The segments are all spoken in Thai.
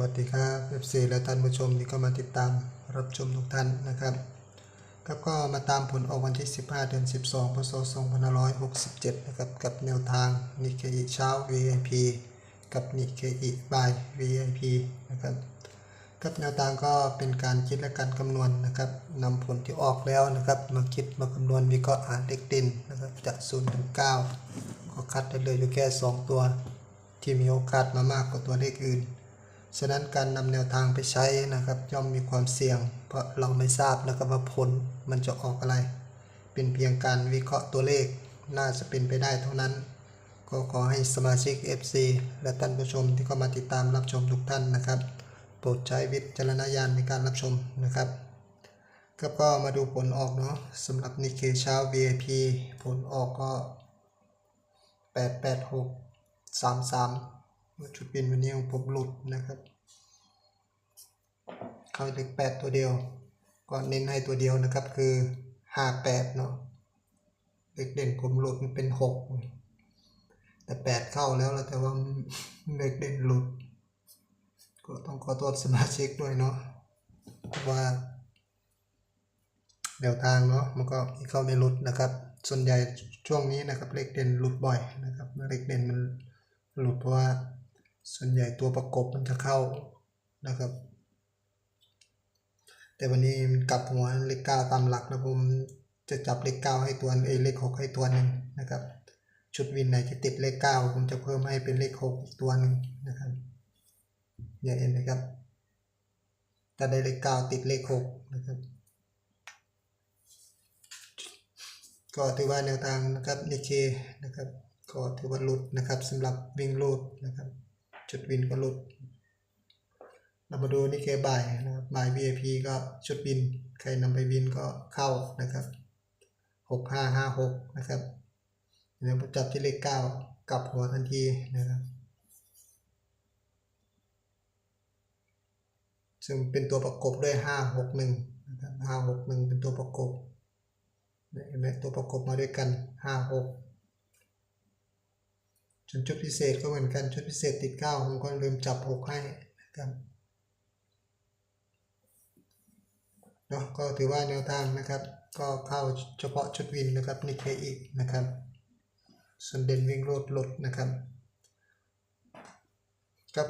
วัสดีครับ FC และท่านผู้ชมที่เข้ามาติดตามรับชมทุกท่านนะครับครับก็มาตามผลออกวันที่ 15 เดือน 12 พศ 2567 นะครับ กับแนวทางนิเคอิเช้า VIP กับนิเคอิบาย VIP นะครับกับแนวทางก็เป็นการคิดและการคำนวณนะครับนำผลที่ออกแล้วนะครับ มาคิดมาคำนวณวิเคราะห์หาเลขเด่นนะครับจาก0ถึง9ก็คัดได้เลยอยู่แค่ 2 ตัว ที่มีโอกาสมามากกว่าตัวเลขอื่น ฉะนั้นการนำแนวทางไปใช้นะครับย่อมมีความเสี่ยง เพราะเราไม่ทราบนะครับว่าผลมันจะออกอะไร เป็นเพียงการวิเคราะห์ตัวเลขน่าจะเป็นไปได้เท่านั้น ก็ขอให้สมาชิก FC และท่านผู้ชมที่เข้ามาติดตามรับชมทุกท่านนะครับ โปรดใช้วิจารณญาณในการรับชมนะครับครับก็มาดูผลออกเนาะสำหรับนิเคเช้า VIP ผลออกก็ 886 33 ชุดบินวันนี้ของผมหลุดนะครับ เข้าเลขแปดตัวเดียว ก็เน้นให้ตัวเดียวนะครับ คือห้าแปดเนาะเลขเด่นผมหลุดมันเป็นหกแต่แปดเข้าแล้วแต่ว่าเลขเด่นหลุด ก็ต้องขอโทษสมาชิกด้วยเนาะเพราะว่าแนวทางเนาะมันก็เข้าไม่หลุดนะครับ ส่วนใหญ่ช่วงนี้นะครับเลขเด่นหลุดบ่อยนะครับเลขเด่นมันหลุดเพราะว่า ส่วนใหญ่ตัวประกบมันจะเข้านะครับ แต่วันนี้มันกลับหัวเลขเก้าตามหลักแล้วผมจะจับเลขเก้าให้ตัวเอเลขหกให้ตัวหนึ่งนะครับ ชุดวินไหนที่ติดเลขเก้าผมจะเพิ่มให้เป็นเลขหกอีกตัวหนึ่งนะครับอย่าเห็นนะครับถ้าได้เลขเก้าติดเลขหกนะครับก็ถือว่าแนวทางนะครับนิเคนะครับ ก็ถือว่าหลุดนะครับสำหรับวิ่งลูดนะครับ จุดวินก็หลุด เรามาดูนิเคบายนะครับบาย VIP ก็ชุดวิน ใครนำไปวินก็เข้านะครับหกห้าห้าหกนะครับเดี๋ยวผมจับที่เลขเก้ากลับหัวทันทีนะครับซึ่งเป็นตัวประกบด้วยห้าหกหนึ่งนะครับห้าหกหนึ่งเป็นตัวประกบเห็นไหมตัวประกบมาด้วยกันห้าหก ส่วนชุดพิเศษก็เหมือนกันชุดพิเศษติดเก้าผมก็ลืมจับหกให้นะครับเนาะก็ถือว่าแนวทางนะครับ ก็เข้าเฉพาะชุดวินนะครับนิเคอีกนะครับส่วนเด่นวิ่งโลดหลุดนะครับครับ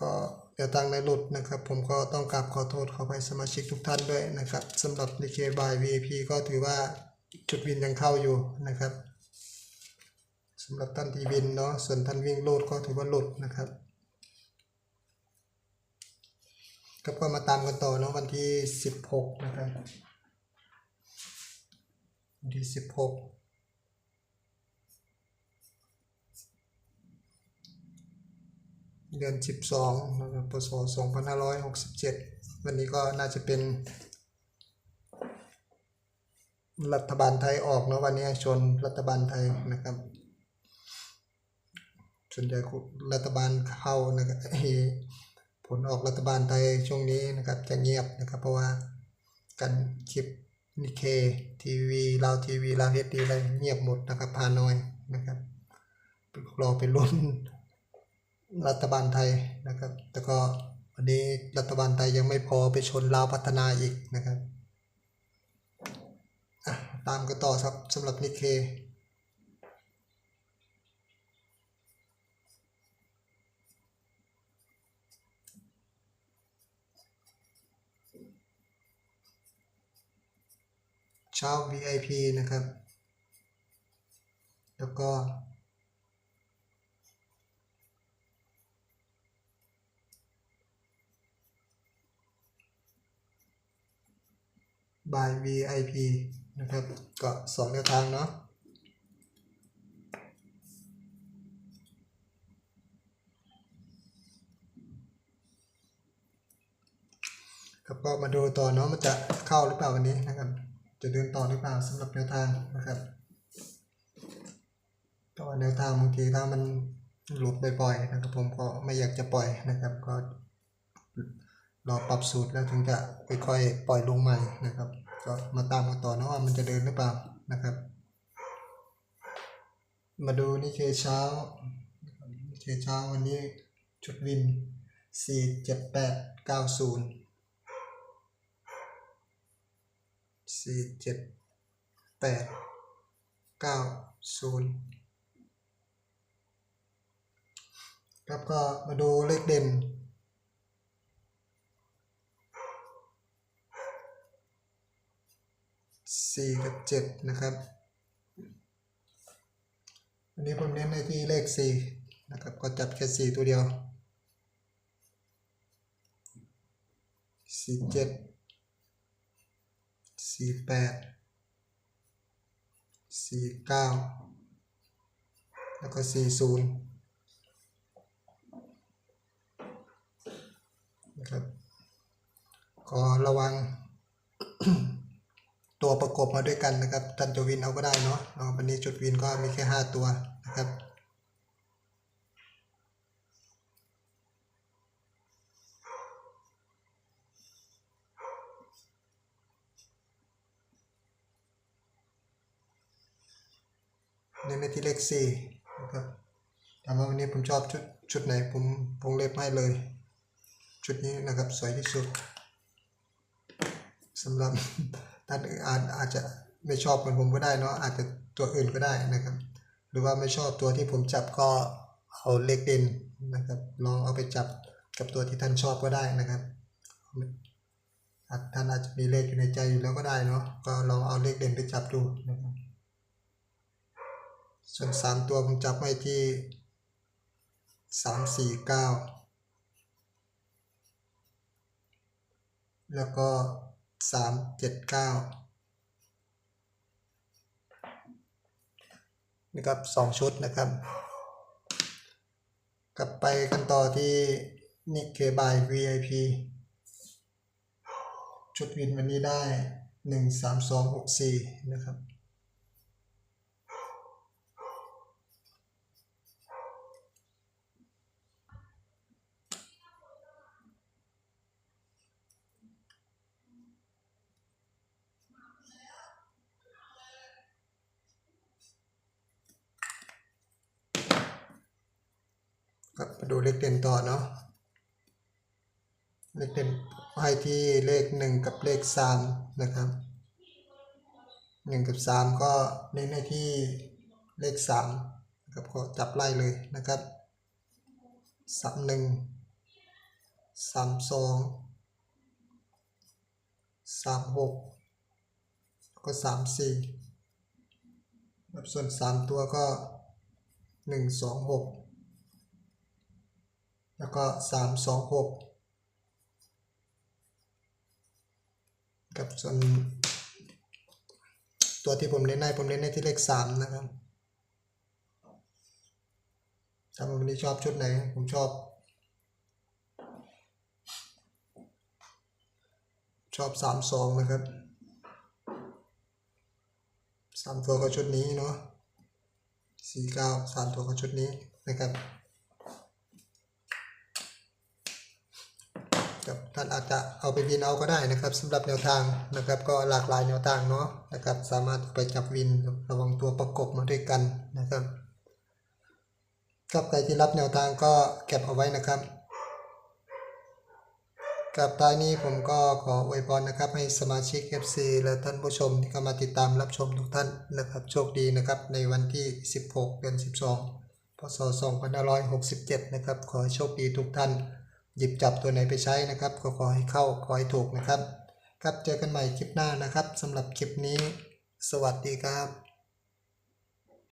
ก็แนวทางในหลุดนะครับ ผมก็ต้องกราบขอโทษขอไปสมาชิกทุกท่านด้วยนะครับสำหรับนิเคบาย VIP ก็ถือว่าจุดวินยังเข้าอยู่นะครับ สำหรับท่านที่วินเนาะส่วนท่านวิ่งโลดก็ถือว่าหลุดนะครับครับก็มาตามกันต่อเนาะวันที่ 16 นะครับวันที่ 16เดือน 12นะครับพศ2567 วันนี้ก็น่าจะเป็น รัฐบาลไทยออกเนาะวันนี้ชนรัฐบาลไทยนะครับ ส่วนใหญ่รัฐบาลเข้านะครับผลออกรัฐบาลไทยช่วงนี้นะครับจะเงียบนะครับ เพราะว่ากันคลิปนิเคทีวีลาวทีวีลาวเฮดดีอะไรเงียบหมดนะครับพานอยนะครับรอไปลุ้นรัฐบาลไทยนะครับ แต่ก็วันนี้รัฐบาลไทยยังไม่พอไปชนลาวพัฒนาอีกนะครับตามกันต่อครับสำหรับนิเคเช้า VIP นะครับ แล้วก็บาย VIP นะครับ ก็สองแนวทางเนาะครับก็มาดูต่อเนาะมันจะเข้าหรือเปล่าวันนี้นะครับ จะเดินต่อหรือเปล่าสำหรับแนวทางนะครับเพราะว่าแนวทางบางทีถ้ามันหลุดบ่อยๆนะครับผมก็ไม่อยากจะปล่อยนะครับ ก็รอปรับสูตรแล้วถึงจะค่อยๆปล่อยลงใหม่นะครับ ก็มาตามกันต่อนะว่ามันจะเดินหรือเปล่านะครับ มาดูนี่เคเช้าเคเช้าวันนี้ชุดวิน 4 7 8 9 0 สี่เจ็ดแปดเก้าศูนย์ครับก็มาดูเลขเด่น สี่กับเจ็ดนะครับอันนี้ผมเน้นในที่เลขสี่นะครับ ก็จับแค่สี่ตัวเดียวสี่เจ็ด สี่แปดสี่เก้าแล้วก็สี่ศูนย์นะครับก็ระวังตัวประกบมาด้วยกันนะครับท่านจะวินเอาก็ได้เนาะวันนี้จุดวินก็มีแค่ห้าตัวนะครับ เน้นในที่เลขสี่นะครับถามว่าวันนี้ผมชอบชุดชุดไหนผมวงเล็บให้เลย ชุดนี้นะครับสวยที่สุดสำหรับท่านอาจอาจจะไม่ชอบเหมือนผมก็ได้เนาะอาจจะตัวอื่นก็ได้นะครับ หรือว่าไม่ชอบตัวที่ผมจับก็เอาเลขเด่นนะครับลองเอาไปจับกับตัวที่ท่านชอบก็ได้นะครับท่านอาจจะมีเลขอยู่ในใจอยู่แล้วก็ได้เนาะก็ลองเอาเลขเด่นไปจับดูนะครับ ส่วนสามตัวผมจับไว้ที่สามสี่เก้าแล้วก็สามเจ็ดเก้านะครับสองชุดนะครับ กลับไปกันต่อที่นิเคบาย VIP ชุดวินวันนี้ได้หนึ่งสามสองหกสี่นะครับ ครับมาดูเลขเด่นต่อเนาะเลขเด่นให้ที่เลขหนึ่งกับเลขสามนะครับหนึ่งกับสามก็เน้นให้ที่เลขสามนะครับก็จับไล่เลยนะครับสามหนึ่งสามสองสามหกก็สามสี่ส่วนสามตัวก็หนึ่งสองหก แล้วก็สามสองหกกับส่วน ตัวที่ผมเน้นให้ผมเน้นให้ที่เลขสามนะครับถ้าวันนี้ชอบชุดไหน ผมชอบ ชอบสามสองนะครับสามตัวก็ชุดนี้เนาะสี่เก้าสามตัวก็ชุดนี้นะครับ ครับ ท่านอาจจะเอาไปวินเอาก็ได้นะครับสำหรับแนวทางนะครับ ก็หลากหลายแนวทางเนาะนะครับ สามารถไปจับวินระวังตัวประกบมาด้วยกันนะครับกับใครที่รับแนวทางก็เก็บเอาไว้นะครับกับท้ายนี้ผมก็ขออวยพรนะครับ ให้สมาชิก FC และท่านผู้ชมที่เข้ามาติดตามรับชมทุกท่านนะครับโชคดีนะครับ ในวันที่ 16 เดือน 12 พศ 2567 นะครับ ขอโชคดีทุกท่าน หยิบจับตัวไหนไปใช้นะครับ ก็ขอให้เข้าขอให้ถูกนะครับ ครับเจอกันใหม่คลิปหน้านะครับสำหรับคลิปนี้ สวัสดีครับ